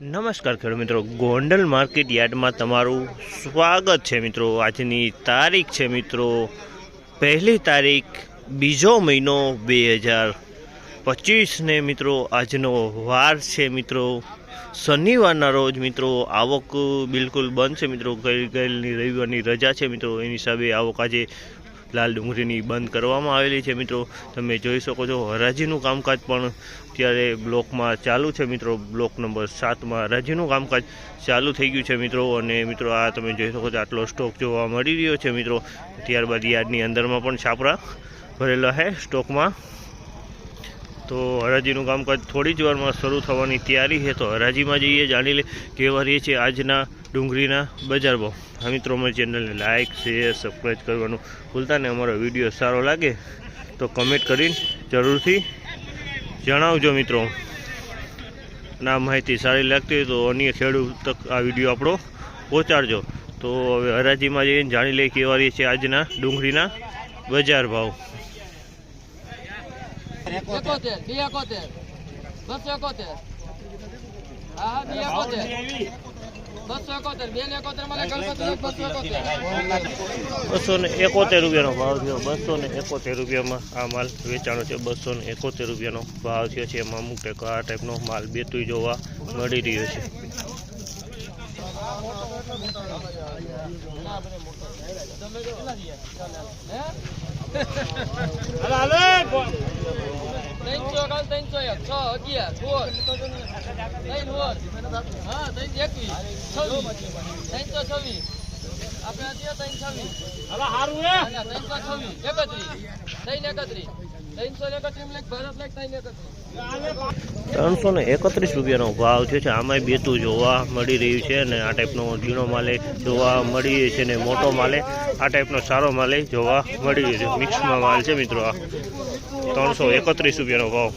નમસ્કાર ખેડૂત મિત્રો. ગોંડલ માર્કેટ યાર્ડમાં તમારું સ્વાગત છે મિત્રો. આજની તારીખ છે મિત્રો પહેલી તારીખ બીજો મહિનો બે હજાર પચીસને મિત્રો. આજનો વાર છે મિત્રો. શનિવારના રોજ મિત્રો આવક બિલકુલ બંધ છે મિત્રો. ગઈ ગયેલની રવિવારની રજા છે મિત્રો. એની હિસાબે આવક આજે લાલ ડુંગળીની બંધ કરવામાં આવેલી છે મિત્રો. તમે જોઈ શકો છો, હરાજીનું કામકાજ પણ અત્યારે બ્લોકમાં ચાલુ છે મિત્રો. બ્લોક નંબર સાતમાં હરાજીનું કામકાજ ચાલુ થઈ ગયું છે મિત્રો. અને મિત્રો, આ તમે જોઈ શકો છો, આટલો સ્ટોક જોવા મળી રહ્યો છે મિત્રો. ત્યારબાદ યાર્ડની અંદરમાં પણ છાપરા ભરેલા છે સ્ટોકમાં. તો હરાજીનું કામકાજ થોડી જ વારમાં શરૂ થવાની તૈયારી છે. તો હરાજીમાં જઈએ, જાણી લે કેવા રહીએ છીએ, આજના ડુંગળીના બજાર ભાવ. આ મિત્રો, અમારી ચેનલને લાઇક શેર સબસ્ક્રાઈબ કરવાનું ભૂલતા ને અમારો વીડિયો સારો લાગે તો કમેન્ટ કરીને જરૂરથી જણાવજો મિત્રો. અને આ માહિતી સારી લાગતી હોય તો અન્ય ખેડૂત તક આ વીડિયો આપણો પહોંચાડજો. તો હવે હરાજીમાં જઈને જાણી લઈએ કેવા રહી છે આજના ડુંગળીના બજાર ભાવ. એકોતેર બસો એકોતેર. હા હા બસો એકોતેર ને એકોતેર રૂપિયાનો ભાવ થયો. બસો ને એકોતેર રૂપિયામાં આ માલ વેચાણો છે. બસો ને એકોતેર રૂપિયાનો ભાવ થયો છે. એમાં અમુક ટેકો આ ટાઈપનો માલ બેતું જોવા મળી રહ્યો છે. ત્રણસો કાલ ત્રણસો એક છ અગિયાર સોળ ત્રણ સોળ હા ત્રણ એકવીસ છવ્વીસ. ત્રણસો છવ્વીસ આપણે અત્યારે ત્રણ છવ્વીસ. ત્રણસો છવ્વીસ. એકત્રીસ. ત્રણ એકત્રીસ. ત્રણસો ને એકત્રીસ રૂપિયાનો ભાવ થયો છે. આમાંય બેતું જોવા મળી રહ્યું છે અને આ ટાઈપનો ઝીણો માલે જોવા મળી છે ને મોટો માલે આ ટાઈપનો સારો માલે જોવા મળી રહ્યો છે. મિક્સમાં માલ છે મિત્રો આ. ત્રણસો એકત્રીસ રૂપિયાનો ભાવ.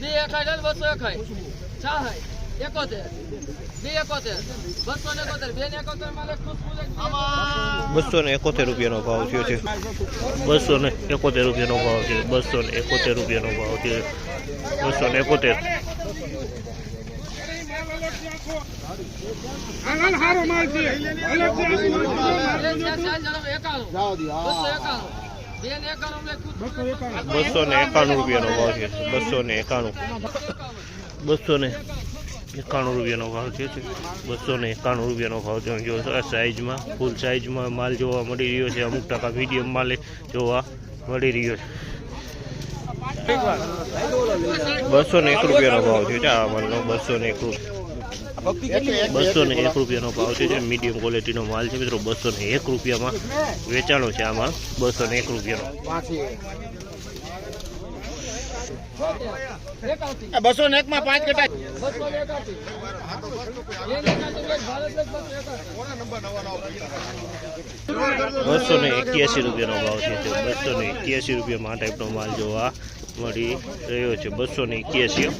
બે એકાઈ બસો એકોતેર બે એકોતેર બસો ને એકોતેર બે ને રૂપિયાનો ભાવ થયો છે. બસો ને એકોતેર રૂપિયાનો ભાવ છે. બસો ને એકોતેર રૂપિયાનો ભાવ છે. બસો ને એકોતેર. એકાણું. બસો ને એકાણું બસો ને રૂપિયાનો ભાવ છે. બસો ને એકાણું. બસો ને એકાણું રૂપિયાનો ભાવ છે બસો ને એકાણું રૂપિયાનો ભાવ તમે જો આ સાઇઝમાં ફૂલ સાઇઝમાં માલ જોવા મળી રહ્યો છે. અમુક ટકા મીડિયમ માલે જોવા મળી રહ્યો છે. બસો ને એક રૂપિયાનો ભાવ છે આ માલનો. બસો ને એક રૂપિયા. બસો ને એક રૂપિયાનો ભાવ છે જે મીડિયમ ક્વોલિટીનો માલ છે મિત્રો બસો ને એક રૂપિયામાં વેચાણો છે આ માલ બસો ને એક રૂપિયાનો. બસો ને એક માં પાંચ? કટા બસો ને એક્યાસી રૂપિયાનો ભાવ છે તે બસો ને એક્યાસી રૂપિયામાં આ ટાઈપનો માલ જોવા મળી રહ્યો છે બસો ને એક્યાસી.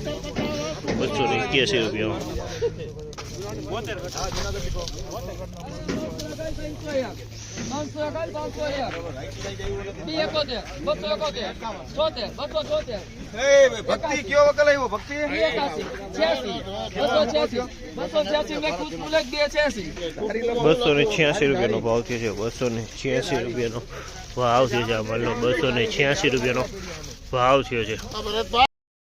બસો ને એક્યાસી રૂપિયા. ભક્તિ બસો ને છ્યાસી રૂપિયાનો ભાવ થયો છે. બસો ને છ્યાસી રૂપિયાનો ભાવ થયો છે આ માલનો બસો ને છ્યાસી રૂપિયાનો ભાવ થયો છે.